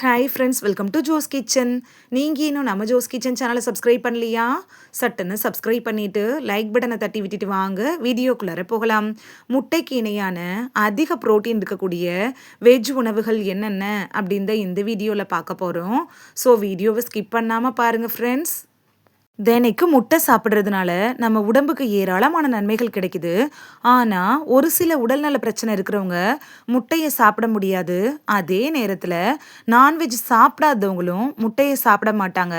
Hi friends welcome to Jo's kitchen நீங்கள் இன்னும் நம்ம ஜோஸ் கிச்சன் சேனலை சப்ஸ்கிரைப் பண்ணலையா? சட்டுன்னு சப்ஸ்கிரைப் பண்ணிவிட்டு லைக் பட்டனை தட்டி விட்டுட்டு வாங்க. வீடியோக்குள்ளார போகலாம். முட்டைக்கு இணையான அதிக ப்ரோட்டீன் இருக்கக்கூடிய வெஜ் உணவுகள் என்னென்ன அப்படின்னு இந்த வீடியோவில் பார்க்க போகிறோம் ஸோ வீடியோவை ஸ்கிப் பண்ணாமல் பாருங்கள் ஃப்ரெண்ட்ஸ் தினைக்கு முட்டை சாப்பிட்றதுனால நம்ம உடம்புக்கு ஏராளமான நன்மைகள் கிடைக்குது. ஆனால் ஒரு சில உடல்நல பிரச்சனை இருக்கிறவங்க முட்டையை சாப்பிட முடியாது. அதே நேரத்தில் நான்வெஜ் சாப்பிடாதவங்களும் முட்டையை சாப்பிட மாட்டாங்க.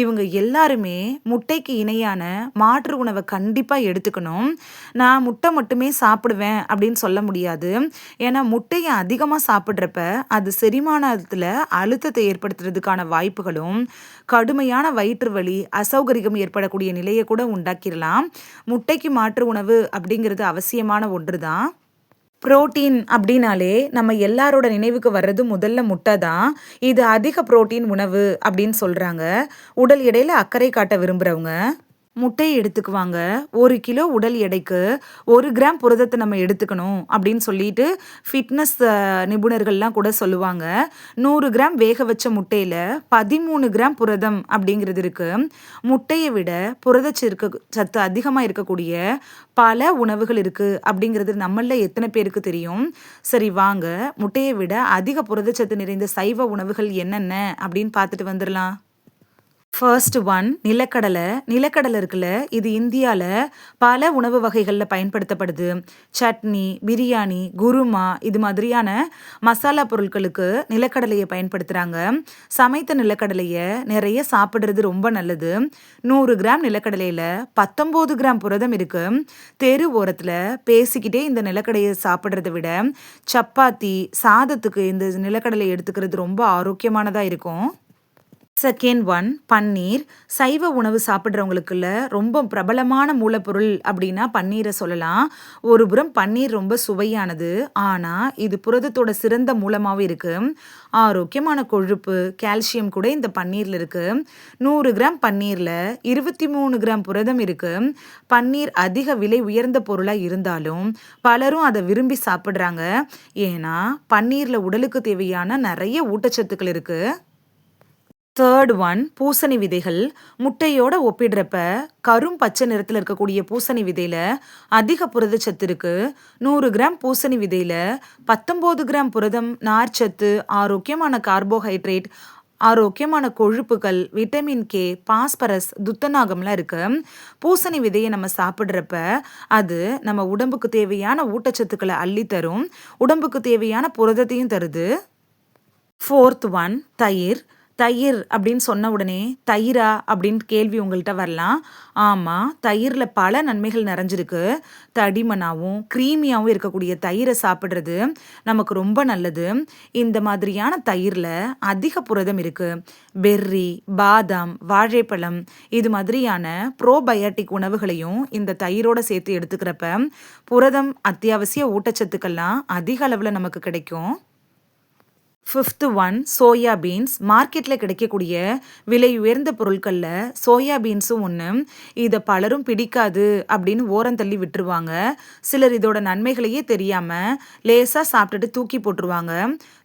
இவங்க எல்லாருமே முட்டைக்கு இணையான மாற்று உணவை கண்டிப்பாக எடுத்துக்கணும். நான் முட்டை மட்டுமே சாப்பிடுவேன் அப்படின்னு சொல்ல முடியாது. ஏன்னா முட்டையை அதிகமாக சாப்பிட்றப்ப அது செரிமானத்தில் அழுத்தத்தை ஏற்படுத்துறதுக்கான வாய்ப்புகளும் கடுமையான வயிற்று வலி அசௌக அசௌகரியம் ஏற்படக்கூடிய நிலையை கூட உண்டாக்கிடலாம் முட்டைக்கு மாற்று உணவு அப்படிங்கிறது அவசியமான ஒன்று தான் புரோட்டீன் அப்படின்னாலே நம்ம எல்லாரோட நினைவுக்கு வர்றது முதல்ல முட்டை தான். இது அதிக புரோட்டீன் உணவு அப்படின்னு சொல்கிறாங்க உடல் எடையில் அக்கறை காட்ட விரும்புகிறவங்க முட்டையை எடுத்துக்குவாங்க. ஒரு கிலோ உடல் எடைக்கு ஒரு கிராம் புரதத்தை நம்ம எடுத்துக்கணும் அப்படின்னு சொல்லிட்டு ஃபிட்னஸ் நிபுணர்கள்லாம் கூட சொல்லுவாங்க. நூறு கிராம் வேக வச்ச முட்டையில் பதிமூணு கிராம் புரதம் அப்படிங்கிறது இருக்குது முட்டையை விட புரதச்சிருக்க சத்து அதிகமாக இருக்கக்கூடிய பல உணவுகள் இருக்குது அப்படிங்கிறது நம்மளில் எத்தனை பேருக்கு தெரியும்? சரி வாங்க. முட்டையை விட அதிக புரதச்சத்து நிறைந்த சைவ உணவுகள் என்னென்ன அப்படின்னு பார்த்துட்டு வந்துடலாம். ஃபர்ஸ்ட் ஒன் நிலக்கடலை. நிலக்கடலை இருக்குல்ல இது இந்தியாவில் பல உணவு வகைகளில் பயன்படுத்தப்படுது. சட்னி பிரியாணி குருமா இது மாதிரியான மசாலா பொருட்களுக்கு நிலக்கடலையை பயன்படுத்துகிறாங்க சமைத்த நிலக்கடலையை நிறைய சாப்பிட்றது ரொம்ப நல்லது. நூறு கிராம் நிலக்கடலையில் பத்தொம்போது கிராம் புரதம் இருக்குது தெரு ஓரத்தில் பேசிக்கிட்டே இந்த நிலக்கடையை சாப்பிட்றத விட சப்பாத்தி சாதத்துக்கு இந்த நிலக்கடலை எடுத்துக்கிறது ரொம்ப ஆரோக்கியமானதாக இருக்கும். Second one paneer. சைவ உணவு சாப்பிட்றவங்களுக்குள்ள ரொம்ப பிரபலமான மூலப்பொருள் அப்படின்னா பன்னீரை சொல்லலாம். ஒரு புறம் பன்னீர் ரொம்ப சுவையானது. ஆனால் இது புரதத்தோட சிறந்த மூலமாகவும் இருக்குது ஆரோக்கியமான கொழுப்பு கால்சியம் கூட இந்த பன்னீரில் இருக்குது நூறு கிராம் பன்னீரில் இருபத்தி மூணு கிராம் புரதம் இருக்குது பன்னீர் அதிக விலை உயர்ந்த பொருளாக இருந்தாலும் பலரும் அதை விரும்பி சாப்பிட்றாங்க. ஏன்னா பன்னீரில் உடலுக்கு தேவையான நிறைய ஊட்டச்சத்துக்கள் இருக்குது தேர்ட் ஒன் பூசணி விதைகள். முட்டையோட ஒப்பிடுறப்ப கரும் பச்சை நிறத்தில் இருக்கக்கூடிய பூசணி விதையில் அதிக புரதச்சத்து இருக்குது நூறு கிராம் பூசணி விதையில் பத்தொம்போது கிராம் புரதம் நார்ச்சத்து ஆரோக்கியமான கார்போஹைட்ரேட் ஆரோக்கியமான கொழுப்புகள் விட்டமின் கே பாஸ்பரஸ் துத்தநாகம்லாம் இருக்கு. பூசணி விதையை நம்ம சாப்பிட்றப்ப அது நம்ம உடம்புக்கு தேவையான ஊட்டச்சத்துக்களை அள்ளித்தரும் உடம்புக்கு தேவையான புரதத்தையும் தருது. ஃபோர்த் ஒன் தயிர். தயிர் அப்படின்னு சொன்ன உடனே தயிரா அப்படின்னு கேள்வி உங்கள்கிட்ட வரலாம். ஆமாம் தயிரில் பல நன்மைகள் நிறைஞ்சிருக்கு. தடிமனாகவும் க்ரீமியாகவும் இருக்கக்கூடிய தயிரை சாப்பிட்றது நமக்கு ரொம்ப நல்லது. இந்த மாதிரியான தயிரில் அதிக புரதம் இருக்குது பெர்ரி பாதாம் வாழைப்பழம் இது மாதிரியான ப்ரோபயோட்டிக் உணவுகளையும் இந்த தயிரோடு சேர்த்து எடுத்துக்கிறப்ப புரதம் அத்தியாவசிய ஊட்டச்சத்துக்கள்லாம் அதிக அளவில் நமக்கு கிடைக்கும். ஃபிஃப்த்து ஒன் சோயா பீன்ஸ் மார்க்கெட்டில் கிடைக்கக்கூடிய விலை உயர்ந்த பொருட்களில் சோயா பீன்ஸும் ஒன்று இதை பலரும் பிடிக்காது அப்படின்னு ஓரம் தள்ளி விட்டுருவாங்க. சிலர் இதோட நன்மைகளையே தெரியாமல் லேசாக சாப்பிட்டுட்டு தூக்கி போட்டுருவாங்க.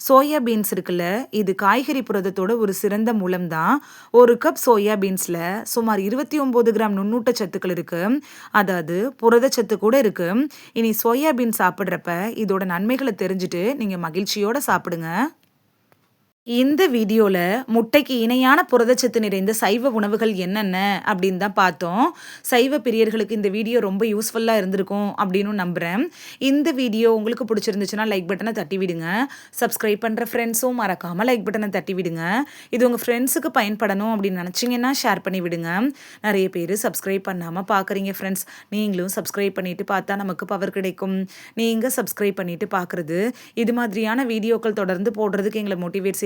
சோயா பீன்ஸ் இருக்குல்ல இது காய்கறி புரதத்தோட ஒரு சிறந்த மூலம் தான். ஒரு கப் சோயா பீன்ஸில் சுமார் இருபத்தி ஒம்பது கிராம் நுண்ணூட்ட சத்துக்கள் இருக்குது அதாவது புரதச்சத்து கூட இருக்குது இனி சோயா பீன்ஸ் சாப்பிட்றப்ப இதோட நன்மைகளை தெரிஞ்சுட்டு நீங்கள் மகிழ்ச்சியோடு சாப்பிடுங்க. இந்த வீடியோவில் முட்டைக்கு இணையான புரதச்சத்து நிறைந்த சைவ உணவுகள் என்னென்ன அப்படின்னு தான் பார்த்தோம். சைவ பிரியர்களுக்கு இந்த வீடியோ ரொம்ப யூஸ்ஃபுல்லாக இருந்திருக்கும் அப்படின்னு நம்புகிறேன் இந்த வீடியோ உங்களுக்கு பிடிச்சிருந்துச்சுன்னா லைக் பட்டனை தட்டி விடுங்க. சப்ஸ்கிரைப் பண்ணுற ஃப்ரெண்ட்ஸும் மறக்காமல் லைக் பட்டனை தட்டி விடுங்க. இது உங்கள் ஃப்ரெண்ட்ஸுக்கு பயன்படணும் அப்படின்னு நினச்சிங்கன்னா ஷேர் பண்ணி விடுங்க. நிறைய பேர் சப்ஸ்கிரைப் பண்ணாமல் பார்க்குறீங்க ஃப்ரெண்ட்ஸ் நீங்களும் சப்ஸ்கிரைப் பண்ணிவிட்டு பார்த்தா நமக்கு பவர் கிடைக்கும். நீங்கள் சப்ஸ்கிரைப் பண்ணிவிட்டு பார்க்குறது இது மாதிரியான வீடியோக்கள் தொடர்ந்து போடுறதுக்கு எங்களை மோட்டிவேட்